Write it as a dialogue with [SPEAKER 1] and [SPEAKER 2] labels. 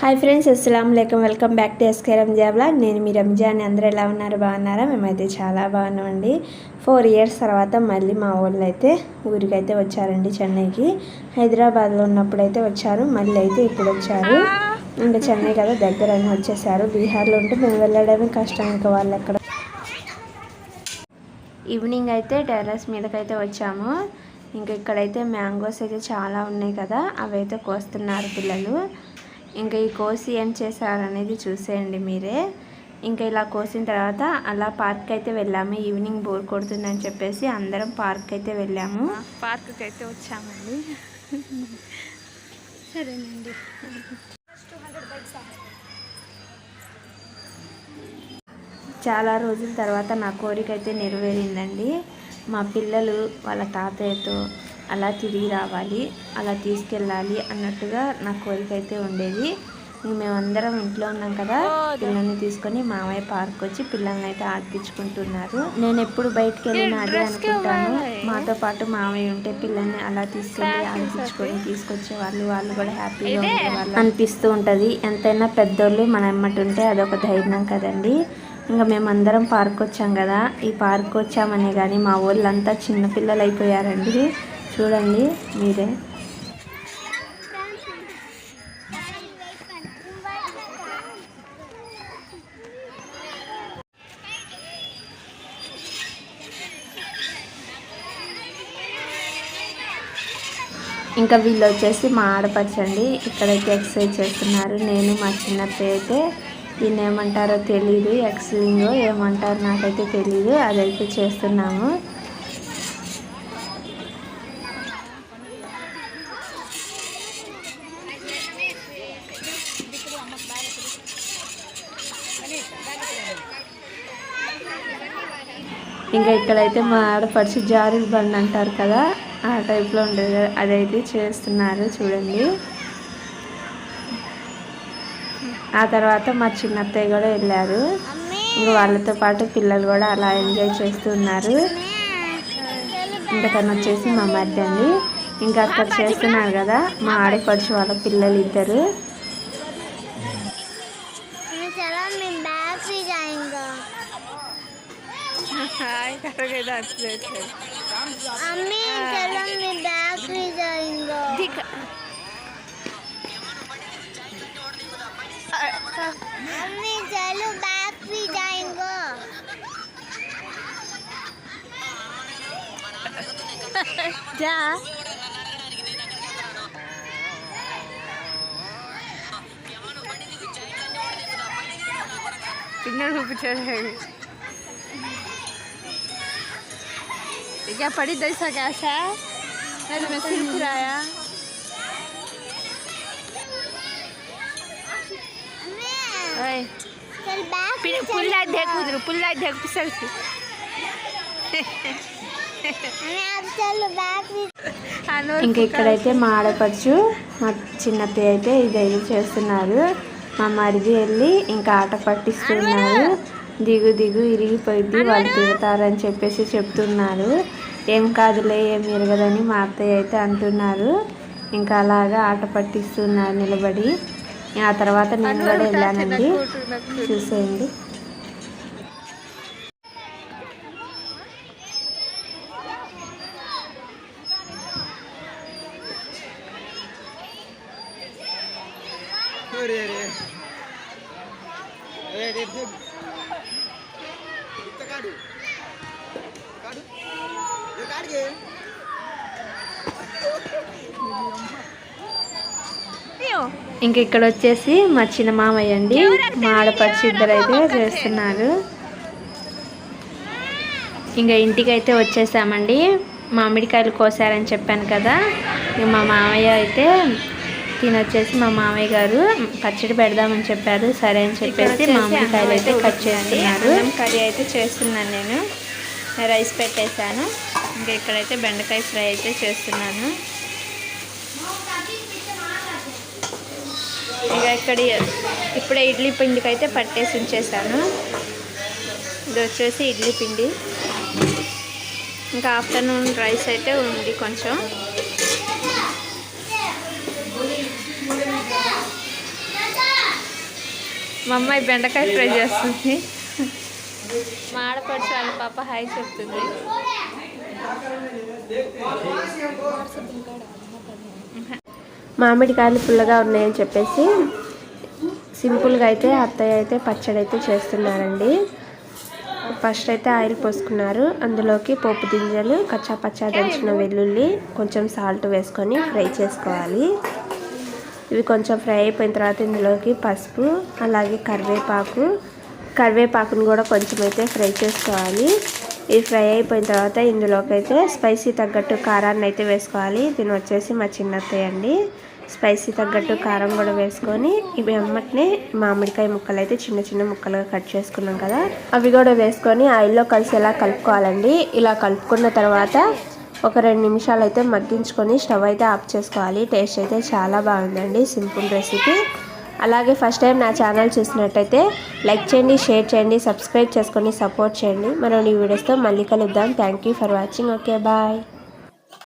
[SPEAKER 1] Hi friends అస్సలం లేకం welcome back to SK Ranja blog నేను మీ రంజాన్ అందరూ ఎలా ఉన్నారు? బాగున్నారా? మేమైతే చాలా బాగున్నామండి. ఫోర్ ఇయర్స్ తర్వాత మళ్ళీ మా వాళ్ళు అయితే ఊరికైతే వచ్చారండి చెన్నైకి. హైదరాబాద్లో ఉన్నప్పుడైతే వచ్చారు మళ్ళీ అయితే ఇప్పుడు వచ్చారు. ఇంకా చెన్నై కదా దగ్గర అని వచ్చేసారు. బీహార్లో ఉంటే మేము వెళ్ళడమే కష్టం ఇంకా వాళ్ళు ఎక్కడ? ఈవినింగ్ అయితే టెర్రస్ మీదకైతే వచ్చాము. ఇంకా ఇక్కడైతే మ్యాంగోస్ అయితే చాలా ఉన్నాయి కదా అవి అయితే కోస్తున్నారు పిల్లలు. ఇంకా ఈ కోసి ఏం చేశారు అనేది చూసేయండి మీరే. ఇంకా ఇలా కోసిన తర్వాత అలా పార్క్ అయితే వెళ్ళాము. ఈవినింగ్ బోర్ కొడుతుందని చెప్పేసి అందరం పార్క్ అయితే వెళ్ళాము.
[SPEAKER 2] పార్క్కి అయితే వచ్చామండి. సరేనండి.
[SPEAKER 1] చాలా రోజుల తర్వాత నా కోరిక అయితే నెరవేరిందండి. మా పిల్లలు వాళ్ళ తాతయ్యతో అలా తిరిగి రావాలి అలా తీసుకెళ్ళాలి అన్నట్టుగా నా కోరిక అయితే ఉండేది. ఇంక మేమందరం ఇంట్లో ఉన్నాం కదా పిల్లల్ని తీసుకొని మామయ్య పార్క్ వచ్చి పిల్లల్ని అయితే ఆడిపించుకుంటున్నారు నేను ఎప్పుడు బయటకు వెళ్ళినా అదే అనుకుంటాను. మాతో పాటు మామయ్య ఉంటే పిల్లల్ని అలా తీసుకెళ్ళి ఆడిపించుకొని తీసుకొచ్చే వాళ్ళు వాళ్ళు కూడా హ్యాపీగా ఉండేవాళ్ళు అనిపిస్తూ ఉంటుంది. ఎంతైనా పెద్దోళ్ళు మన ఎమ్మటి ఉంటే అదొక ధైర్యం కదండి. ఇంకా మేమందరం పార్క్ వచ్చాం కదా. ఈ పార్క్ వచ్చామనే కానీ మా వాళ్ళంతా చిన్నపిల్లలు అయిపోయారండి చూడండి మీరే. ఇంకా వీళ్ళు వచ్చేసి మా ఆడపరచండి ఇక్కడైతే ఎక్సర్సైజ్ చేస్తున్నారు. నేను మా చిన్నత్తయ్య అయితే దీన్ని ఏమంటారో తెలీదు. ఎక్స్లింగో ఏమంటారో నాకైతే తెలీదు. అదైతే చేస్తున్నాము. ఇంకా ఇక్కడైతే మా ఆడపడిచి జారుడు బండి అంటారు కదా ఆ టైప్లో ఉండేది. కదా, అదైతే చేస్తున్నారు చూడండి. ఆ తర్వాత మా చిన్నత్తయ్య కూడా వెళ్ళారు. ఇంకా వాళ్ళతో పాటు పిల్లలు కూడా అలా ఎంజాయ్ చేస్తున్నారు ఇంకా తను వచ్చేసి మా మధ్య అండి. ఇంకా అక్కడ చేస్తున్నారు కదా మా ఆడపడుచు వాళ్ళ పిల్లలు ఇద్దరు
[SPEAKER 2] కరెక్ట్గా దాచి
[SPEAKER 3] अम्मी चलो मैं बैग भी जाएंगे
[SPEAKER 2] దిక్
[SPEAKER 3] अम्मी चलो बैग भी जाएंगे
[SPEAKER 2] జా పిన్నడు చూపించాడు क्या पड़ी दई सा कैसा है मैं तुम्हें सिर फिराया
[SPEAKER 3] अम्मी
[SPEAKER 2] ओए
[SPEAKER 3] चल बैग भी
[SPEAKER 2] पुल लाइट देख
[SPEAKER 3] जाएंगे।
[SPEAKER 2] उधर पुल लाइट देख पिसल से
[SPEAKER 3] अम्मी अब चलो बैग भी
[SPEAKER 1] ఇంకా ఇక్కడైతే మా ఆడపడుచు మా చిన్నత్తయ్య అయితే ఇదైతే చేస్తున్నారు మా మరిది వెళ్ళి ఇంకా ఆట పట్టిస్తున్నారు దిగు దిగు ఇరిగిపోయింది వాళ్ళు తిడతారని చెప్పేసి చెప్తున్నారు. ఏం కాదులే ఏం ఇరగదని మా అత్తయ్య అయితే అంటున్నారు. ఇంకా అలాగా ఆట పట్టిస్తున్నారు నిలబడి. ఆ తర్వాత నేను కూడా వెళ్ళానండి. చూసేయండి. ఇంక ఇక్కడ వచ్చేసి మా చిన్న మామయ్య అండి. మా ఆడపడిచి ఇద్దరు అయితే చేస్తున్నారు. ఇంకా ఇంటికి అయితే వచ్చేసామండి. మామిడికాయలు కోసారని చెప్పాను కదా. మా మామయ్య అయితే తినొచ్చేసి మా మామయ్య గారు పచ్చడి పెడదామని చెప్పారు. సరే అని చెప్పేసి మామిడికాయలు అయితే కట్ చేస్తున్నారు. కర్రీ అయితే చేస్తున్నాను నేను. రైస్ పెట్టేశాను. ఇంకా ఇక్కడైతే బెండకాయ ఫ్రై అయితే చేస్తున్నాను. ఇక ఇక్కడ ఇప్పుడే ఇడ్లీ పిండికి అయితే పట్టేసి ఉంచేసాను ఇది వచ్చేసి ఇడ్లీ పిండి. ఇంకా ఆఫ్టర్నూన్ రైస్ అయితే ఉంది కొంచెం.
[SPEAKER 2] మా అమ్మాయి బెండకాయ ఫ్రై చేస్తుంది. మా ఆడపడుచు వాళ్ళ పాప హాయ్ చెప్తుంది.
[SPEAKER 1] మామిడికాయలు పుల్లగా ఉన్నాయని చెప్పేసి సింపుల్గా అయితే అత్తయ్య అయితే పచ్చడి అయితే చేస్తున్నారండి. ఫస్ట్ అయితే ఆయిల్ పోసుకున్నారు. అందులోకి పోపు గింజలు కచ్చా పచ్చా దంచిన వెల్లుల్లి కొంచెం సాల్ట్ వేసుకొని ఫ్రై చేసుకోవాలి. ఇవి కొంచెం ఫ్రై అయిపోయిన తర్వాత ఇందులోకి పసుపు అలాగే కరివేపాకు. కరివేపాకును కూడా కొంచెం అయితే ఫ్రై చేసుకోవాలి. ఇది ఫ్రై అయిపోయిన తర్వాత ఇందులోకి అయితే స్పైసీ తగ్గట్టు కారాన్ని అయితే వేసుకోవాలి. దీని వచ్చేసి మా చిన్నత్తయ్య అండి. స్పైసీ తగ్గట్టు కారం కూడా వేసుకొని ఇవి అమ్మటినే మామిడికాయ ముక్కలు అయితే చిన్న చిన్న ముక్కలుగా కట్ చేసుకున్నాం కదా. అవి కూడా వేసుకొని ఆయిల్లో కలిసి ఎలా కలుపుకోవాలండి. ఇలా కలుపుకున్న తర్వాత ఒక రెండు నిమిషాలు అయితే మగ్గించుకొని స్టవ్ అయితే ఆఫ్ చేసుకోవాలి. టేస్ట్ అయితే చాలా బాగుందండి. Simple recipe. అలాగే ఫస్ట్ టైం నా ఛానల్ చూసినట్టయితే లైక్ చేయండి షేర్ చేయండి సబ్స్క్రైబ్ చేసుకొని సపోర్ట్ చేయండి. మనం ఈ వీడియోస్తో మళ్ళీ కలుద్దాం. Thank you for watching. Okay bye.